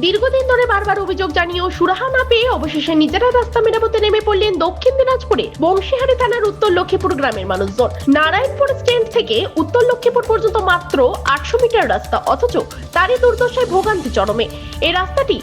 দীর্ঘদিন ধরে বারবার অভিযোগ জানিয়েও সুরাহা না পেয়ে অবশেষে নিজেরা রাস্তা মেরামতে নেমে পড়লেন দক্ষিণ দিনাজপুরে বংশীহারি থানার উত্তর লক্ষ্মীপুর গ্রামের মানুষজন। নারায়ণপুর স্ট্যান্ড থেকে উত্তর লক্ষ্মীপুর পর্যন্ত মাত্র আটশো মিটার রাস্তা, অথচ তারই দুর্দশায় ভোগান্তি চরমে। এই রাস্তাটি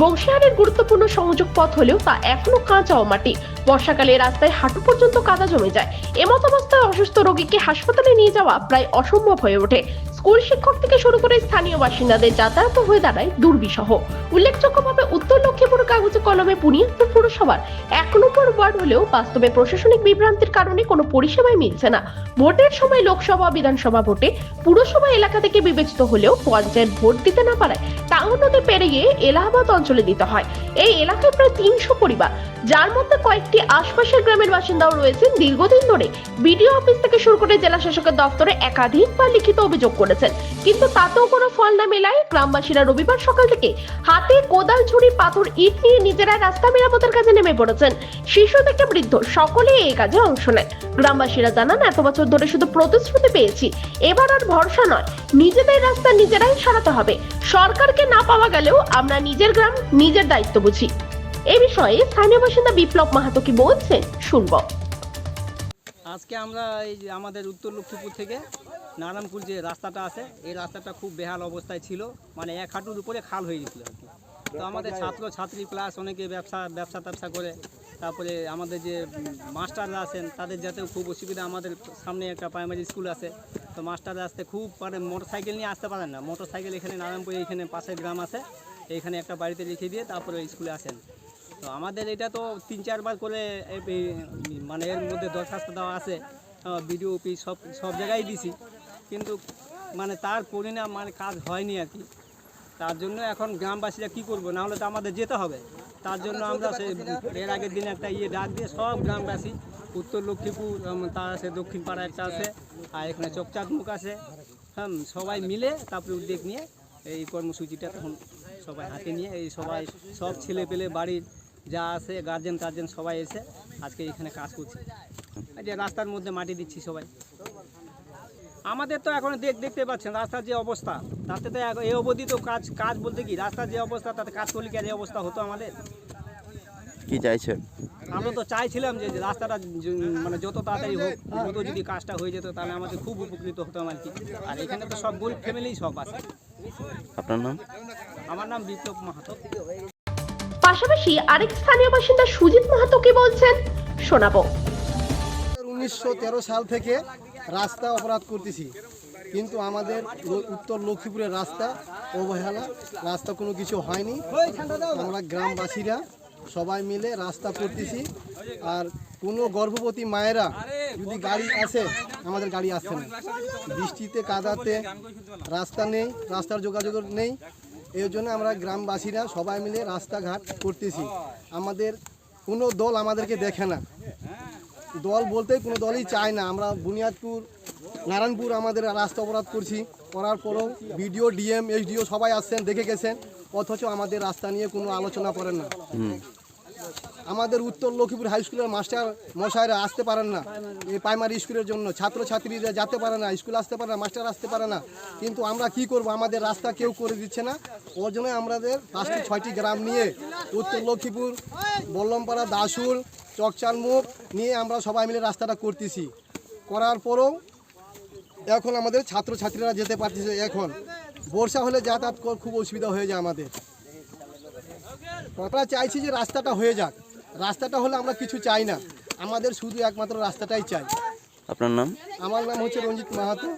বংশীহারের গুরুত্বপূর্ণ সংযোগ পথ হলেও তা এখনও কাঁচা ও মাটি। বর্ষাকালে রাস্তায় হাঁটু পর্যন্ত কাদা জমে যায়। এমত অবস্থায় অসুস্থ রোগীকে হাসপাতালে নিয়ে যাওয়া প্রায় অসম্ভব হয়ে ওঠে। স্কুল শিক্ষক থেকে শুরু করে স্থানীয় বাসিন্দাদের যাতায়াত হয়ে দাঁড়ায় দুর্বিষহ। উল্লেখযোগ্যভাবে উত্তর লক্ষ্মীপুর কাগজে কলমে বুনিয়াদপুর পুরসভার এক নম্বর ওয়ার্ড হলেও বাস্তবে প্রশাসনিক বিভ্রান্তির কারণে কোনো পরিষেবাই মিলছে না। ভোটের সময় লোকসভা, বিধানসভা ভোটে পুরসভা এলাকা থেকে বিবেচিত হলেও পঞ্চায়েত ভোট দিতে না পারায় টাঙ্গা নদী পেরিয়ে এলাহাবাদ অঞ্চলে দিতে হয়। এই এলাকায় প্রায় তিনশো পরিবার, যার মধ্যে কয়েকটি আশপাশের গ্রামের বাসিন্দাও রয়েছেন। দীর্ঘদিন ধরে বিডিও অফিস থেকে শুরু করে জেলা শাসকের দপ্তরে একাধিকবার লিখিত অভিযোগ করেছেন। কিন্তু তাতেও কোনো ফল না মেলায় গ্রামবাসীরা রবিবার সকাল থেকে হাতে কোদাল, ছুরি, পাথর, ইট নিয়ে নিজেরা রাস্তা মেরামতের কাজে নেমে পড়েছেন। শিশু থেকে বৃদ্ধ, সকলেই এই কাজে অংশ নেয়। গ্রামবাসীরা জানান, এত বছর ধরে শুধু প্রতিশ্রুতি পেয়েছি। এবার আর ভরসা নয়। নিজেদের রাস্তা নিজেরাই সারাতে হবে। সরকারকে না পাওয়া গেলেও আমরা নিজের গ্রাম, নিজের দায়িত্ব বুঝি। এ বিষয়ে স্থানীয় বাসিন্দা বিপ্লব মাহাতো কি বলছেন শুনব। আজকে আমরা এই যে আমাদের উত্তর লক্ষ্মীপুর থেকে নারায়ণপুর যে রাস্তাটা আছে এই রাস্তাটা খুব বেহাল অবস্থায় ছিল। মানে এক হাঁটুর উপরে খাল হয়ে গেছিল আর কি। তো আমাদের ছাত্র ছাত্রী প্লাস অনেকে ব্যবসা ব্যবসা ট্যাবসা করে তারপরে আমাদের যে মাস্টাররা আছেন তাদের যাতেও খুব অসুবিধা আমাদের সামনে একটা প্রাইমারি স্কুল আছে। তো মাস্টাররা আসতে খুব মানে মোটর সাইকেল নিয়ে আসতে পারেন না। মোটর সাইকেল এখানে নারায়ণপুরে এখানে পাশের গ্রাম আছে। এইখানে একটা বাড়িতে রেখে দিয়ে তারপরে স্কুলে আসেন। তো আমাদের এটা তো তিন চারবার করে মানে এর মধ্যে দরখাস্ত দেওয়া আছে বিডিও অফিস সব সব জায়গায় দিছি। কিন্তু মানে তার পরিণাম মানে কাজ হয়নি আর কি। তার জন্য এখন গ্রামবাসীরা কি করব? না হলে তো আমাদের যেতে হবে। তার জন্য আমরা সে এর আগের দিন একটা ইয়ে ডাক দিয়ে সব গ্রামবাসী উত্তর লক্ষ্মীপুর তার আছে দক্ষিণ পাড়া একটা আছে আর এখানে চকচাঁদ মুখ আছে। হ্যাঁ সবাই মিলে তারপরে উদ্যোগ নিয়ে এই কর্মসূচিটা তখন সবাই হাতে নিয়ে এই সবাই সব ছেলে পেলে বাড়ির যা আছে গার্জেন টার্জেন সবাই এসে আজকে এখানে কাজ করছে। যে রাস্তার মধ্যে মাটি দিচ্ছি সবাই। আমাদের তো এখন দেখ দেখতে পাচ্ছেন রাস্তার যে অবস্থা। তাতে তো এই অবধি তো কাজ কাজ বলতে কি? রাস্তার যে অবস্থা তাতে কাজ করলে কি আর এই অবস্থা হতো আমাদের? কি চাইছেন আমরা তো চাইছিলাম যে যে রাস্তাটা মানে যত তাড়াতাড়ি হোক দ্রুত যদি কাজটা হয়ে যেত তাহলে আমাদের খুব উপকৃত হতাম আর কি। আর এখানে তো সব গরিব ফ্যামিলি সব আছে। আপনার নাম? আমার নাম বিপ্লব মাহাতো। পাশাপাশি আরেক স্থানীয় বাসিন্দা সুজিত মাহাতো কি বলছেন, শোনাবো। উনিশশো তেরো সাল থেকে রাস্তা অপরাধ করতেছি। কিন্তু আমাদের উত্তর লক্ষ্মীপুরের রাস্তা অবহেলা, রাস্তা কোনো কিছু হয়নি। আমরা গ্রামবাসীরা সবাই মিলে রাস্তা করতেছি। আর কোনো গর্ভবতী মায়েরা যদি গাড়ি আসে, আমাদের গাড়ি আসছে না। বৃষ্টিতে, কাদাতে রাস্তা নেই, রাস্তার যোগাযোগ নেই। এই জন্য আমরা গ্রামবাসীরা সবাই মিলে রাস্তাঘাট করতেছি। আমাদের কোনো দল আমাদেরকে দেখে না। দল বলতে কোনো দলই চায় না। আমরা বুনিয়াদপুর, নারায়ণপুর আমাদের রাস্তা অপরাধ করছি। করার পরও বিডিও ডিএম এইচডিও সবাই আসছেন, দেখে গেছেন। অথচ আমাদের রাস্তা নিয়ে কোনো আলোচনা করেন না। আমাদের উত্তর লক্ষ্মীপুর হাই স্কুলের মাস্টার মশাইরা আসতে পারেন না। এই প্রাইমারি স্কুলের জন্য ছাত্রছাত্রীরা যেতে পারে না স্কুল আসতে পারে না মাস্টার আসতে পারে না। কিন্তু আমরা কি করব? আমাদের রাস্তা কেউ করে দিচ্ছে না। ওর জন্য আমাদের পাঁচটি, ছয়টি গ্রাম নিয়ে উত্তর লক্ষ্মীপুর, বল্লমপাড়া দাসুল চকচানমুখ নিয়ে আমরা সবাই মিলে রাস্তাটা করতেছি। করার পরেও এখন আমাদের ছাত্রছাত্রীরা যেতে পারতেছে। এখন বর্ষা হলে যাতায়াত খুব অসুবিধা হয়ে যায় আমাদের। আমরা চাইছি যে রাস্তাটা হয়ে যাক। রাস্তাটা হলে আমরা কিছু চাই না। আমাদের শুধু একমাত্র রাস্তাটাই চাই। আপনার নাম? আমার নাম হচ্ছে রঞ্জিত মাহাতো।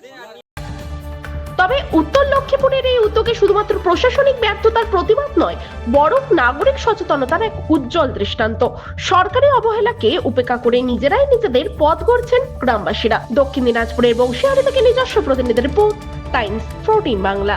তবে উত্তর লক্ষ্মীপুরের এই উদ্যোগে শুধুমাত্র প্রশাসনিক ব্যর্থতার প্রতিবাদ নয় বরং নাগরিক সচেতনতার এক উজ্জ্বল দৃষ্টান্ত। সরকারি অবহেলাকে উপেক্ষা করে নিজেরাই নিজেদের পথ গড়ছেন গ্রামবাসীরা। দক্ষিণ দিনাজপুরের বংশীহারি থেকে নিজস্ব প্রতিনিধি রিপোর্ট টাইমস ফোরটিন বাংলা।